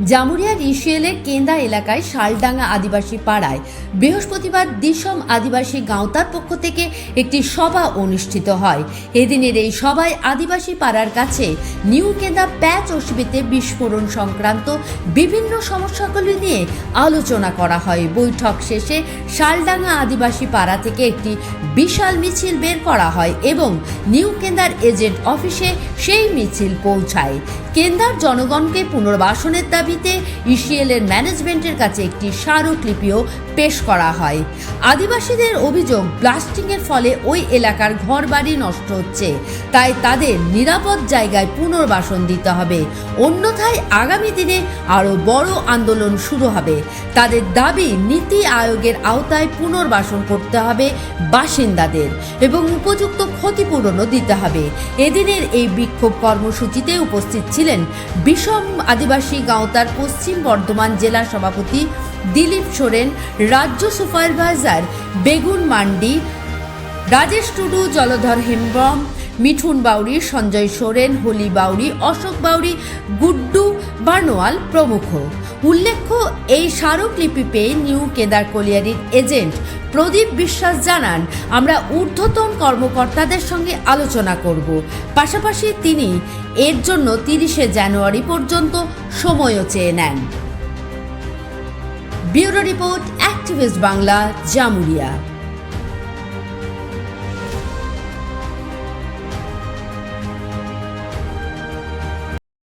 জামুরিয়ার ইসিএলের কেন্দা এলাকায় শালডাঙ্গা আদিবাসী পাড়ায় বৃহস্পতিবার দিসম আদিবাসী গাঁওতার পক্ষ থেকে একটি সভা অনুষ্ঠিত হয়। এদিনের এই সভায় আদিবাসী পাড়ার কাছে নিউ কেন্দা প্যাচ অসুবিতে বিস্ফোরণ সংক্রান্ত বিভিন্ন সমস্যাগুলি নিয়ে আলোচনা করা হয়। বৈঠক শেষে শালডাঙ্গা আদিবাসী পাড়া থেকে একটি বিশাল মিছিল বের করা হয় এবং নিউ কেন্দার এজেন্ট অফিসে সেই মিছিল পৌঁছায়। কেন্দার জনগণকে পুনর্বাসনের দাবিতে ইসিএলের ম্যানেজমেন্টের কাছে একটি স্মারকলিপিও পেশ করা হয়। আদিবাসীদের অভিযোগ ব্লাস্টিংয়ের ফলে ওই এলাকার ঘরবাড়ি নষ্ট হচ্ছে। তাই তাদের নিরাপদ জায়গায় পুনর্বাসন দিতে হবে। অন্যথায় আগামী দিনে আরও বড় আন্দোলন শুরু হবে। তাদের দাবি, নীতি আয়োগের আওতায় পুনর্বাসন করতে হবে বাসিন্দাদের এবং উপযুক্ত ক্ষতিপূরণও দিতে হবে। এদিনের এই বিক্ষোভ কর্মসূচিতে উপস্থিত ছিলেন বিষম আদিবাসী গাঁওতার পশ্চিম বর্ধমান জেলা সভাপতি দিলীপ সোরেন, রাজ্য সুপারভাইজার বেগুন মান্ডি, রাজেশ টুডু, জলধর হেমব্রম, মিঠুন বাউরি সঞ্জয় সোরেন, হোলি বাউরি অশোক বাউরি গুড্ডু বার্নোয়াল প্রমুখ। উল্লেখ্য, এই স্মারকলিপি পেয়ে নিউ কেদার কলিয়ারির এজেন্ট প্রদীপ বিশ্বাস জানান, আমরা ঊর্ধ্বতন কর্মকর্তাদের সঙ্গে আলোচনা করব। পাশাপাশি তিনি এর জন্য তিরিশে জানুয়ারি পর্যন্ত সময়ও চেয়ে নেন। Bureau report, activist Bangla, Jamuria.